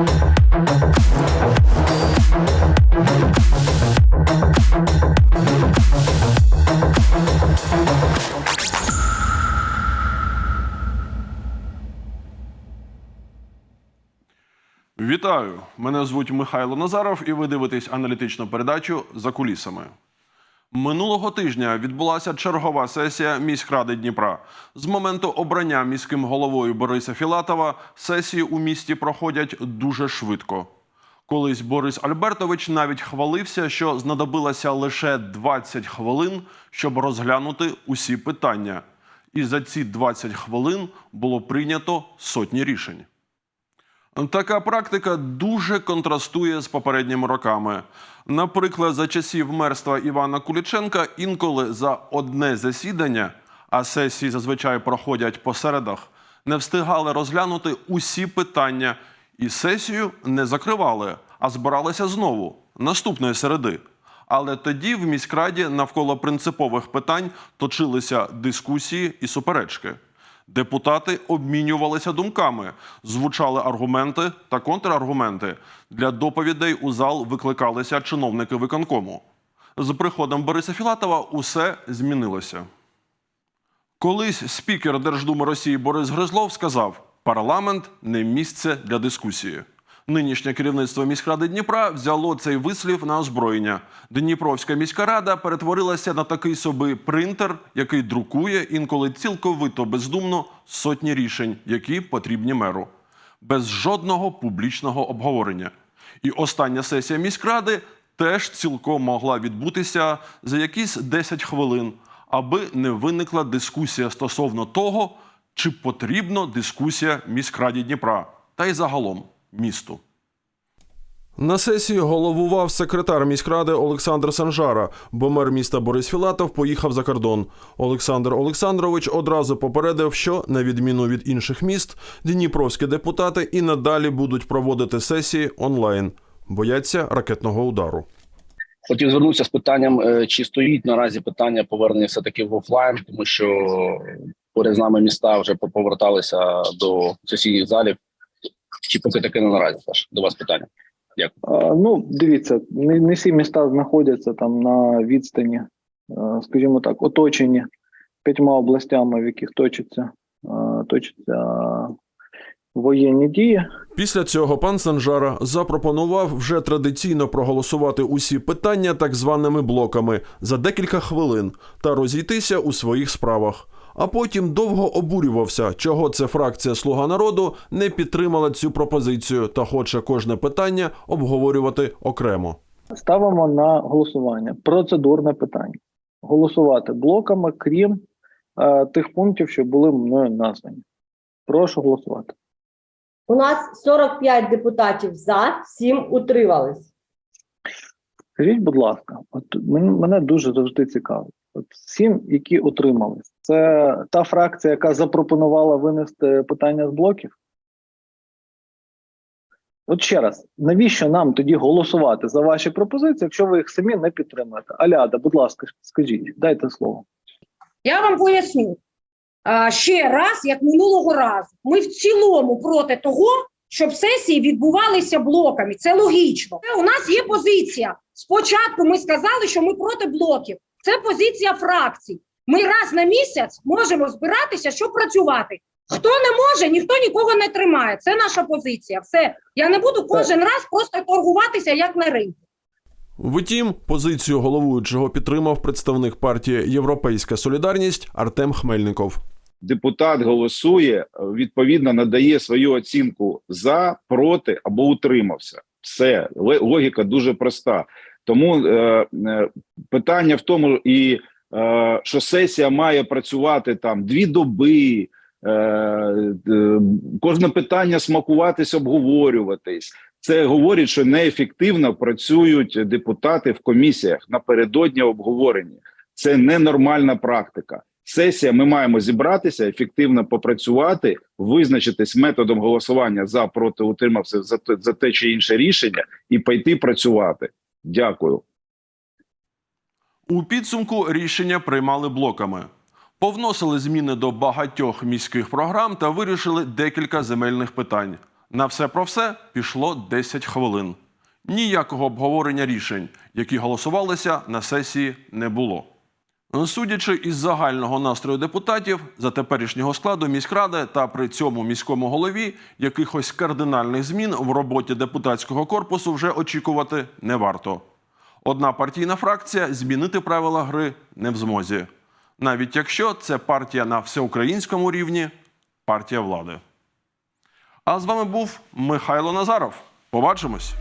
Вітаю! Мене звуть Михайло Назаров, і ви дивитесь аналітичну передачу за кулісами. Минулого тижня відбулася чергова сесія міськради Дніпра. З моменту обрання міським головою Бориса Філатова сесії у місті проходять дуже швидко. Колись Борис Альбертович навіть хвалився, що знадобилося лише 20 хвилин, щоб розглянути усі питання. І за ці 20 хвилин було прийнято сотні рішень. Така практика дуже контрастує з попередніми роками. Наприклад, за часів мерства Івана Куліченка інколи за одне засідання, а сесії зазвичай проходять по середах, не встигали розглянути усі питання і сесію не закривали, а збиралися знову наступної середи. Але тоді в міськраді навколо принципових питань точилися дискусії і суперечки. Депутати обмінювалися думками, звучали аргументи та контраргументи. Для доповідей у зал викликалися чиновники виконкому. З приходом Бориса Філатова усе змінилося. Колись спікер Держдуми Росії Борис Гризлов сказав: парламент не місце для дискусії. Нинішнє керівництво міськради Дніпра взяло цей вислів на озброєння. Дніпровська міська рада перетворилася на такий собі принтер, який друкує інколи цілковито бездумно сотні рішень, які потрібні меру, без жодного публічного обговорення. І остання сесія міськради теж цілком могла відбутися за якісь 10 хвилин, аби не виникла дискусія стосовно того, чи потрібна дискусія міськраді Дніпра та й загалом місту. На сесії головував секретар міськради Олександр Санжара, бо мер міста Борис Філатов поїхав за кордон. Олександр Олександрович одразу попередив, що, на відміну від інших міст, дніпровські депутати і надалі будуть проводити сесії онлайн, бояться ракетного удару. Хотів звернутися з питанням, е, чи стоїть наразі питання повернення все таки в офлайн, тому що поряд з нами міста вже поверталися до сесійних залів. Чи поки таке не наразі теж до вас питання? Дякую. А, Ну, дивіться, не, не всі міста знаходяться там на відстані, е, скажімо так, оточені п'ятьма областями, в яких точаться, е, точаться воєнні дії. Після цього пан Санжара запропонував вже традиційно проголосувати усі питання так званими блоками за декілька хвилин та розійтися у своїх справах. А потім довго обурювався, чого це фракція Слуга народу не підтримала цю пропозицію та хоче кожне питання обговорювати окремо. Ставимо на голосування. Процедурне питання. Голосувати блоками, крім е, тих пунктів, що були мною названі. Прошу голосувати. У нас 45 депутатів за, 7 утримались. Скажіть, будь ласка, от мене дуже завжди цікавить. От всім, які утримались, це та фракція, яка запропонувала винести питання з блоків. От ще раз, навіщо нам тоді голосувати за ваші пропозиції, якщо ви їх самі не підтримуєте? Аляда, будь ласка, скажіть, дайте слово. Я вам поясню а, ще раз, як минулого разу. Ми в цілому проти того, щоб сесії відбувалися блоками. Це логічно. У нас є позиція. Спочатку ми сказали, що ми проти блоків. Це позиція фракцій. Ми раз на місяць можемо збиратися, щоб працювати. Хто не може, ніхто нікого не тримає. Це наша позиція. Все. Я не буду кожен раз просто торгуватися як на ринку. Втім, позицію головуючого підтримав представник партії Європейська Солідарність Артем Хмельников. депутат голосує, відповідно надає свою оцінку за, проти або утримався. Все логіка дуже проста. Тому е, е, питання в тому, і що сесія має працювати там дві доби. Е, е, кожне питання смакуватись, обговорюватись. Це говорить, що неефективно працюють депутати в комісіях напередодні обговорення. Це ненормальна практика. Сесія, ми маємо зібратися, ефективно попрацювати, визначитись методом голосування за проти утримався за те чи інше рішення і пойти працювати. Дякую. У підсумку рішення приймали блоками. Повносили зміни до багатьох міських програм та вирішили декілька земельних питань. На все про все пішло 10 хвилин. Ніякого обговорення рішень, які голосувалися на сесії, не було. Судячи із загального настрою депутатів за теперішнього складу міськради та при цьому міському голові, якихось кардинальних змін в роботі депутатського корпусу вже очікувати не варто. Одна партійна фракція змінити правила гри не в змозі, навіть якщо це партія на всеукраїнському рівні, партія влади. А з вами був Михайло Назаров. Побачимось!